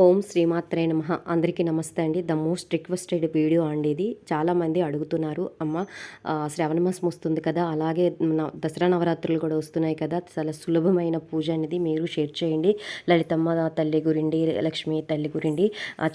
ఓం శ్రీమాత్రే నమ. అందరికీ నమస్తే అండి. ద మోస్ట్ రిక్వెస్టెడ్ వీడియో అండి ఇది. చాలామంది అడుగుతున్నారు అమ్మ శ్రావణ మాసం వస్తుంది కదా అలాగే దసరా నవరాత్రులు కూడా వస్తున్నాయి కదా చాలా సులభమైన పూజ అనేది మీరు షేర్ చేయండి. లలితమ్మ తల్లి గురిండి లక్ష్మి తల్లి గురిండి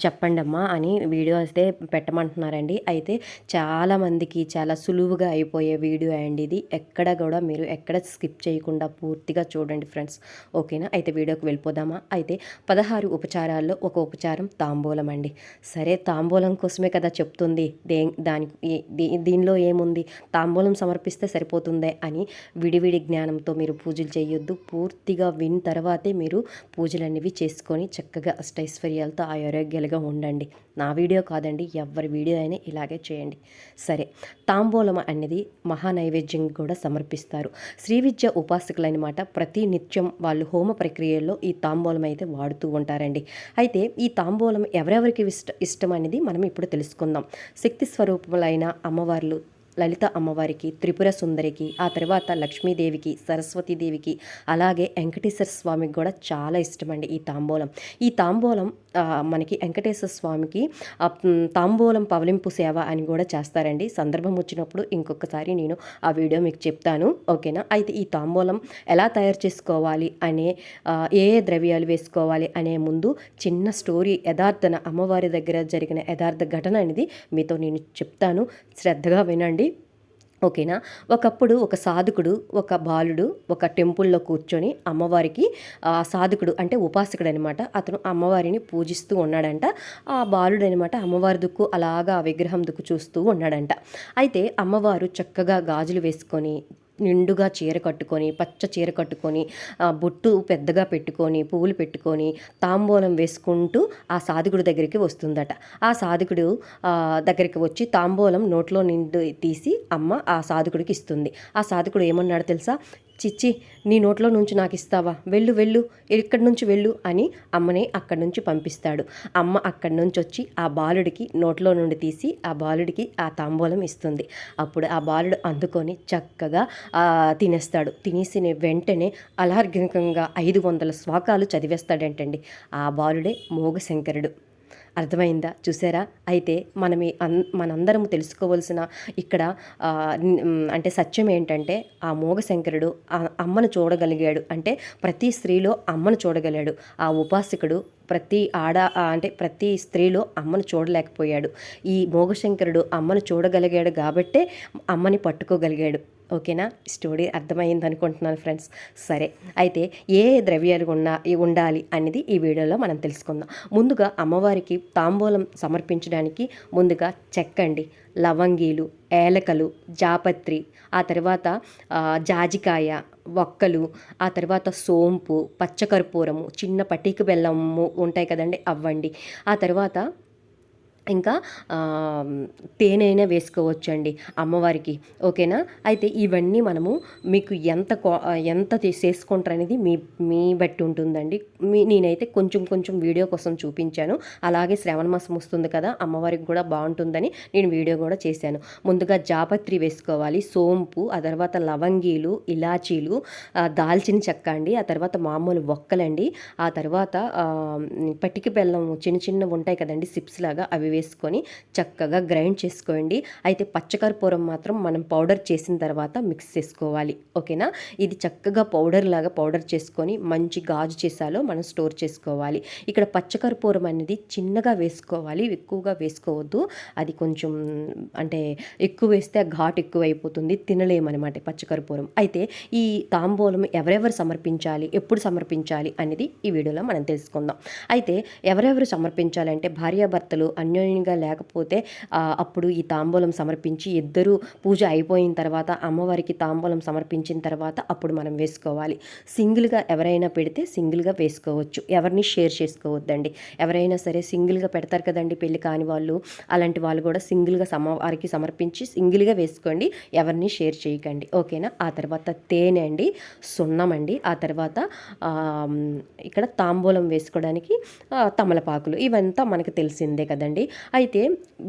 చెప్పండమ్మా చెప్పండి అని వీడియో అయితే పెట్టమంటున్నారండి. అయితే చాలామందికి చాలా సులువుగా అయిపోయే వీడియో అండి ఇది. ఎక్కడ కూడా మీరు ఎక్కడ స్కిప్ చేయకుండా పూర్తిగా చూడండి ఫ్రెండ్స్. ఓకేనా? అయితే వీడియోకి వెళ్ళిపోదామా? అయితే పదహారు ఉపచారాల్లో ఒక ఉపచారం తాంబూలం అండి సరే తాంబూలం కోసమే కదా చెప్తుంది. దే దాని దీ- దీనిలో ఏముంది? తాంబూలం సమర్పిస్తే సరిపోతుందే అని విడివిడి జ్ఞానంతో మీరు పూజలు చేయొద్దు. పూర్తిగా విన్ తర్వాతే మీరు పూజలు అనేవి చేసుకొని చక్కగా అష్టైశ్వర్యాలతో ఆరోగ్యాలుగా ఉండండి. నా వీడియో కాదండి ఎవరి వీడియో అయినా ఇలాగే చేయండి. సరే తాంబూలం అనేది మహానైవేద్యం కూడా సమర్పిస్తారు. శ్రీ విద్య ఉపాసకులు అనమాట ప్రతి నిత్యం వాళ్ళు హోమ ప్రక్రియల్లో ఈ తాంబూలం అయితే వాడుతూ ఉంటారండి. అయితే ఈ తాంబూలం ఎవరెవరికి ఇష్ట ఇష్టం అనేది మనం ఇప్పుడు తెలుసుకుందాం. శక్తి స్వరూపములైన అమ్మవార్లు లలిత అమ్మవారికి త్రిపుర సుందరికి ఆ తర్వాత లక్ష్మీదేవికి సరస్వతీదేవికి అలాగే వెంకటేశ్వర స్వామికి కూడా చాలా ఇష్టమండి ఈ తాంబూలం. ఈ తాంబూలం మనకి వెంకటేశ్వర స్వామికి తాంబూలం పవలింపు సేవ అని కూడా చేస్తారండి. సందర్భం వచ్చినప్పుడు ఇంకొకసారి నేను ఆ వీడియో మీకు చెప్తాను. ఓకేనా? అయితే ఈ తాంబూలం ఎలా తయారు చేసుకోవాలి అనే ఏ ఏ ద్రవ్యాలు వేసుకోవాలి అనే ముందు చిన్న స్టోరీ యథార్థన అమ్మవారి దగ్గర జరిగిన యథార్థ ఘటన అనేది మీతో నేను చెప్తాను. శ్రద్ధగా వినండి. ఓకేనా? ఒకప్పుడు ఒక సాధకుడు ఒక బాలుడు ఒక టెంపుల్లో కూర్చొని అమ్మవారికి ఆ సాధకుడు అంటే ఉపాసకుడు అనమాట అతను అమ్మవారిని పూజిస్తూ ఉన్నాడంట. ఆ బాలుడు అనమాట అమ్మవారి దుక్కు అలాగా ఆ విగ్రహం దుక్కు చూస్తూ ఉన్నాడంట. అయితే అమ్మవారు చక్కగా గాజులు వేసుకొని నిండుగా చీర కట్టుకొని పచ్చ చీర కట్టుకొని బొట్టు పెద్దగా పెట్టుకొని పువ్వులు పెట్టుకొని తాంబూలం వేసుకుంటూ ఆ సాధకుడి దగ్గరికి వస్తుందట. ఆ సాధకుడు దగ్గరికి వచ్చి తాంబూలం నోట్లో నిండు తీసి అమ్మ ఆ సాధకుడికి ఇస్తుంది. ఆ సాధకుడు ఏమన్నాడు తెలుసా? చిచ్చి నీ నోట్లో నుంచి నాకు ఇస్తావా? వెళ్ళు వెళ్ళు ఇక్కడి నుంచి వెళ్ళు అని అమ్మని అక్కడి నుంచి పంపిస్తాడు. అమ్మ అక్కడి నుంచి వచ్చి ఆ బాలుడికి నోట్లో నుండి తీసి ఆ బాలుడికి ఆ తాంబూలం ఇస్తుంది. అప్పుడు ఆ బాలుడు అందుకొని చక్కగా తినేస్తాడు. తినేసిన వెంటనే అలార్ఘికంగా ఐదు వందల శ్లోకాలు చదివేస్తాడంటండి? ఆ బాలుడే మోగశంకరుడు. అర్థమైందా? చూసారా? అయితే మనం ఈ అన్ తెలుసుకోవాల్సిన ఇక్కడ అంటే సత్యం ఏంటంటే ఆ మూగశంకరుడు ఆ అమ్మను చూడగలిగాడు. అంటే ప్రతి స్త్రీలో అమ్మను చూడగలిగాడు. ఆ ఉపాసకుడు ప్రతి ఆడ అంటే ప్రతి స్త్రీలో అమ్మను చూడలేకపోయాడు. ఈ మోగశంకరుడు అమ్మను చూడగలిగాడు కాబట్టే అమ్మని పట్టుకోగలిగాడు. ఓకేనా? స్టోరీ అర్థమైంది అనుకుంటున్నాను ఫ్రెండ్స్. సరే అయితే ఏ ద్రవ్యాలు ఉన్నా ఉండాలి అనేది ఈ వీడియోలో మనం తెలుసుకుందాం. ముందుగా అమ్మవారికి తాంబూలం సమర్పించడానికి ముందుగా చెక్కండి. లవంగీలు ఏలకలు జాపత్రి ఆ తర్వాత జాజికాయ వక్కలు ఆ తర్వాత సోంపు పచ్చకర్పూరము చిన్న పటీక బెల్లము ఉంటాయి కదండి అవ్వండి. ఆ తర్వాత ఇంకా తేనె అయినా వేసుకోవచ్చండి అమ్మవారికి. ఓకేనా? అయితే ఇవన్నీ మనము మీకు ఎంత ఎంత చేసుకుంటారు అనేది మీ మీ బట్టి ఉంటుందండి. మీ నేనైతే కొంచెం కొంచెం వీడియో కోసం చూపించాను. అలాగే శ్రావణ మాసం వస్తుంది కదా అమ్మవారికి కూడా బాగుంటుందని నేను వీడియో కూడా చేశాను. ముందుగా జాపత్రి వేసుకోవాలి సోంపు ఆ తర్వాత లవంగీలు ఇలాచీలు దాల్చిన చెక్క అండి ఆ తర్వాత మామూలు ఒక్కలండి ఆ తర్వాత పట్టిక బెల్లం చిన్న చిన్నవి ఉంటాయి కదండి సిప్స్ లాగా అవి వేసుకొని చక్కగా గ్రైండ్ చేసుకోండి. అయితే పచ్చకర్పూరం మాత్రం మనం పౌడర్ చేసిన తర్వాత మిక్స్ చేసుకోవాలి. ఓకేనా? ఇది చక్కగా పౌడర్ లాగా పౌడర్ చేసుకొని మంచి గాజు చేసాలో మనం స్టోర్ చేసుకోవాలి. ఇక్కడ పచ్చకర్పూరం అనేది చిన్నగా వేసుకోవాలి. ఎక్కువగా వేసుకోవద్దు. అది కొంచెం అంటే ఎక్కువ వేస్తే ఆ ఘాట్ ఎక్కువ అయిపోతుంది తినలేమన్నమాట పచ్చకర్పూరం. అయితే ఈ తాంబూలం ఎవరెవరు సమర్పించాలి? ఎప్పుడు సమర్పించాలి? అనేది ఈ వీడియోలో మనం తెలుసుకుందాం. అయితే ఎవరెవరు సమర్పించాలంటే భార్యాభర్తలు అన్యోన్యంగా లేకపోతే అప్పుడు ఈ తాంబూలం సమర్పించి ఇద్దరు పూజ అయిపోయిన తర్వాత అమ్మవారికి తాంబూలం సమర్పించిన తర్వాత అప్పుడు మనం వేసుకోవాలి. సింగిల్గా ఎవరైనా పెడితే సింగిల్గా వేసుకోవచ్చు. ఎవరిని షేర్ చేసుకోవద్దండి. ఎవరైనా సరే సింగిల్గా పెడతారు కదండి పెళ్ళి కాని వాళ్ళు అలాంటి వాళ్ళు కూడా సింగిల్గా అమ్మవారికి సమర్పించి సింగిల్గా వేసుకోండి. ఎవరిని షేర్ చేయకండి. ఓకేనా? ఆ తర్వాత తేనె అండి సున్నం అండి ఆ తర్వాత ఇక్కడ తాంబూలం వేసుకోవడానికి తమలపాకులు ఇవంతా మనకు తెలిసిందే కదండి. అయితే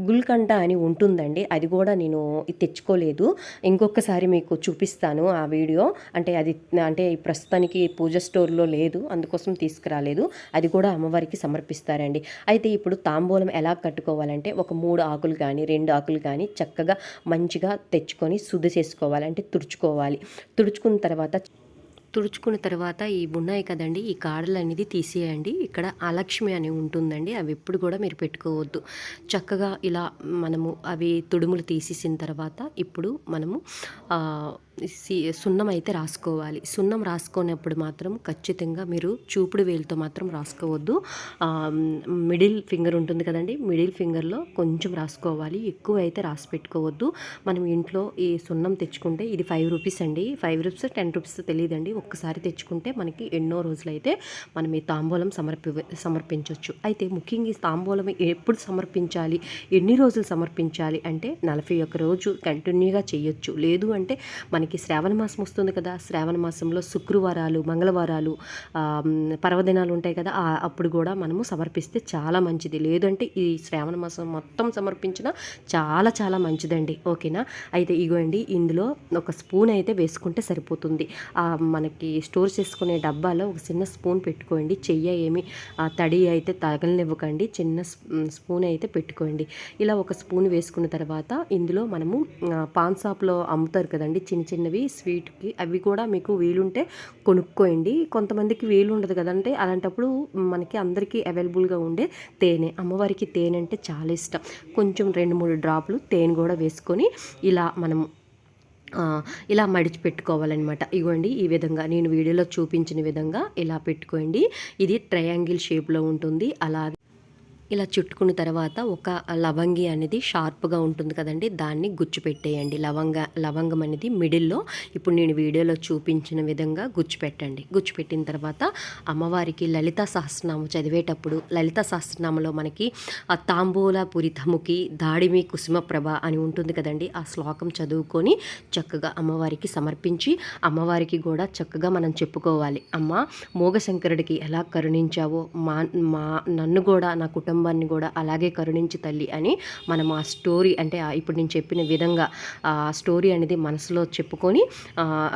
గుల్కంట అని ఉంటుందండి. అది కూడా నేను తెచ్చుకోలేదు. ఇంకొకసారి మీకు చూపిస్తాను ఆ వీడియో. అంటే అది అంటే ప్రస్తుతానికి పూజ స్టోర్లో లేదు. అందుకోసం తీసుకురాలేదు. అది కూడా అమ్మవారికి సమర్పిస్తారండి. అయితే ఇప్పుడు తాంబూలం ఎలా కట్టుకోవాలంటే ఒక మూడు ఆకులు కానీ రెండు ఆకులు కానీ చక్కగా మంచిగా తెచ్చుకొని శుద్ధి చేసుకోవాలి. అంటే తుడుచుకోవాలి. తుడుచుకున్న తర్వాత తుడుచుకున్న తర్వాత ఈ ఉన్నాయి కదండి ఈ కాడలు అనేది తీసేయండి. ఇక్కడ అలక్ష్మి అని ఉంటుందండి అవి ఎప్పుడు కూడా మీరు పెట్టుకోవద్దు. చక్కగా ఇలా మనము అవి తుడుములు తీసేసిన తర్వాత ఇప్పుడు మనము సున్నం అయితే రాసుకోవాలి. సున్నం రాసుకునేప్పుడు మాత్రం ఖచ్చితంగా మీరు చూపుడు వేలుతో మాత్రం రాసుకోవద్దు. మిడిల్ ఫింగర్ ఉంటుంది కదండి మిడిల్ ఫింగర్లో కొంచెం రాసుకోవాలి. ఎక్కువ అయితే రాసి పెట్టుకోవద్దు. మనం ఇంట్లో ఈ సున్నం తెచ్చుకుంటే ఇది ఫైవ్ రూపీస్ అండి. ఫైవ్ రూపీస్ టెన్ రూపీస్ తెలియదండి. ఒక్కసారి తెచ్చుకుంటే మనకి ఎన్నో రోజులైతే మనం ఈ తాంబూలం సమర్పి సమర్పించవచ్చు అయితే ముఖ్యంగా ఈ తాంబూలం ఎప్పుడు సమర్పించాలి? ఎన్ని రోజులు సమర్పించాలి? అంటే నలభై ఒక్క రోజు కంటిన్యూగా చేయొచ్చు. లేదు అంటే మనకి శ్రావణ మాసం వస్తుంది కదా. శ్రావణ మాసంలో శుక్రవారాలు మంగళవారాలు పర్వదినాలు ఉంటాయి కదా. అప్పుడు కూడా మనము సమర్పిస్తే చాలా మంచిది. లేదంటే ఈ శ్రావణ మాసం మొత్తం సమర్పించిన చాలా చాలా మంచిదండి. ఓకేనా? అయితే ఇగోండి ఇందులో ఒక స్పూన్ అయితే వేసుకుంటే సరిపోతుంది. మనకి స్టోర్ చేసుకునే డబ్బాలో ఒక చిన్న స్పూన్ పెట్టుకోండి. చెయ్య ఏమి ఆ, తడి అయితే తగలనివ్వకండి. చిన్న స్పూన్ అయితే పెట్టుకోండి. ఇలా ఒక స్పూన్ వేసుకున్న తర్వాత ఇందులో మనము పాన్ షాప్లో అమ్ముతారు కదండి. చిన్న చిన్న చిన్నవి స్వీట్కి అవి కూడా మీకు వీలుంటే కొనుక్కోండి. కొంతమందికి వీలు ఉండదు కదంటే అలాంటప్పుడు మనకి అందరికీ అవైలబుల్గా ఉండే తేనె. అమ్మవారికి తేనె అంటే చాలా ఇష్టం. కొంచెం రెండు మూడు డ్రాపులు తేనె కూడా వేసుకొని ఇలా మనం ఇలా మడిచి పెట్టుకోవాలన్నమాట. ఇగోండి ఈ విధంగా నేను వీడియోలో చూపించిన విధంగా ఇలా పెట్టుకోండి. ఇది ట్రయాంగిల్ షేప్లో ఉంటుంది. అలాగే ఇలా చుట్టుకున్న తర్వాత ఒక లవంగి అనేది షార్ప్గా ఉంటుంది కదండి దాన్ని గుచ్చు పెట్టేయండి లవంగ లవంగం అనేది మిడిల్లో. ఇప్పుడు నేను వీడియోలో చూపించిన విధంగా గుచ్చు పెట్టండి గుచ్చు పెట్టిన తర్వాత అమ్మవారికి లలిత సహస్రనామం చదివేటప్పుడు లలిత సహస్రనామంలో మనకి ఆ తాంబూల పురితముకి దాడిమి కుసుమ ప్రభ అని ఉంటుంది కదండి ఆ శ్లోకం చదువుకొని చక్కగా అమ్మవారికి సమర్పించి అమ్మవారికి కూడా చక్కగా మనం చెప్పుకోవాలి. అమ్మ మోగశంకరుడికి ఎలా కరుణించావో మా మా నన్ను కూడా నా కుటుంబాన్ని కూడా అలాగే కరుణించి తల్లి అని మనం ఆ స్టోరీ అంటే ఇప్పుడు నేను చెప్పిన విధంగా ఆ స్టోరీ అనేది మనసులో చెప్పుకొని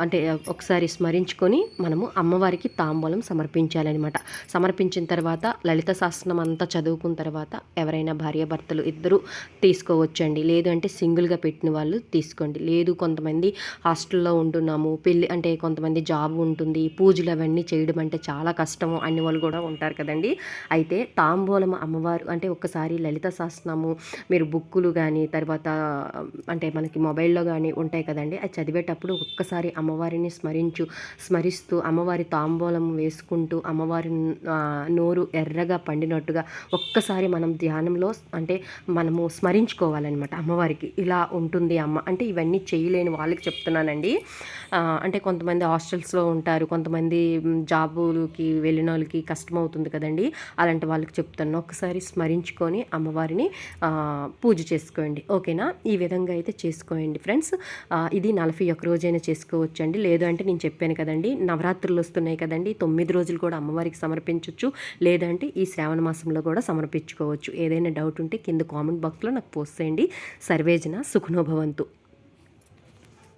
అంటే ఒకసారి స్మరించుకొని మనము అమ్మవారికి తాంబూలం సమర్పించాలన్నమాట. సమర్పించిన తర్వాత లలిత శాస్త్రం అంతా చదువుకున్న తర్వాత ఎవరైనా భార్యాభర్తలు ఇద్దరు తీసుకోవచ్చండి. లేదు అంటే సింగిల్గా పెట్టిన వాళ్ళు తీసుకోండి. లేదు కొంతమంది హాస్టల్లో ఉంటున్నాము పెళ్ళి అంటే కొంతమంది జాబ్ ఉంటుంది పూజలు అవన్నీ చేయడం అంటే చాలా కష్టము అన్ని వాళ్ళు కూడా ఉంటారు కదండి. అయితే తాంబూలం అమ్మవారు అంటే ఒక్కసారి లలిత శాస్త్రము మీరు బుక్కులు కానీ తర్వాత అంటే మనకి మొబైల్లో కానీ ఉంటాయి కదండి అది చదివేటప్పుడు ఒక్కసారి అమ్మవారిని స్మరించు స్మరిస్తూ అమ్మవారి తాంబూలం వేసుకుంటూ అమ్మవారి నోరు ఎర్రగా పండినట్టుగా ఒక్కసారి మనం ధ్యానంలో అంటే మనము స్మరించుకోవాలన్నమాట అమ్మవారికి. ఇలా ఉంటుంది అమ్మ. అంటే ఇవన్నీ చేయలేని వాళ్ళకి చెప్తున్నానండి. అంటే కొంతమంది హాస్టల్స్లో ఉంటారు కొంతమంది జాబులకి వెళ్ళిన వాళ్ళకి కష్టం అవుతుంది కదండి అలాంటి వాళ్ళకి చెప్తాను ఒకసారి స్మరించుకొని అమ్మవారిని పూజ చేసుకోండి. ఓకేనా? ఈ విధంగా అయితే చేసుకోండి ఫ్రెండ్స్. ఇది నలభై ఒక్క రోజైనా చేసుకోవచ్చండి. లేదు అంటే నేను చెప్పాను కదండి నవరాత్రులు వస్తున్నాయి కదండి తొమ్మిది రోజులు కూడా అమ్మవారికి సమర్పించవచ్చు లేదంటే ఈ శ్రావణ మాసంలో కూడా సమర్పించుకోవచ్చు. ఏదైనా డౌట్ ఉంటే కింద కామెంట్ బాక్స్లో నాకు పోస్ట్ చేయండి. సర్వేజన సుఖనోభవంతు.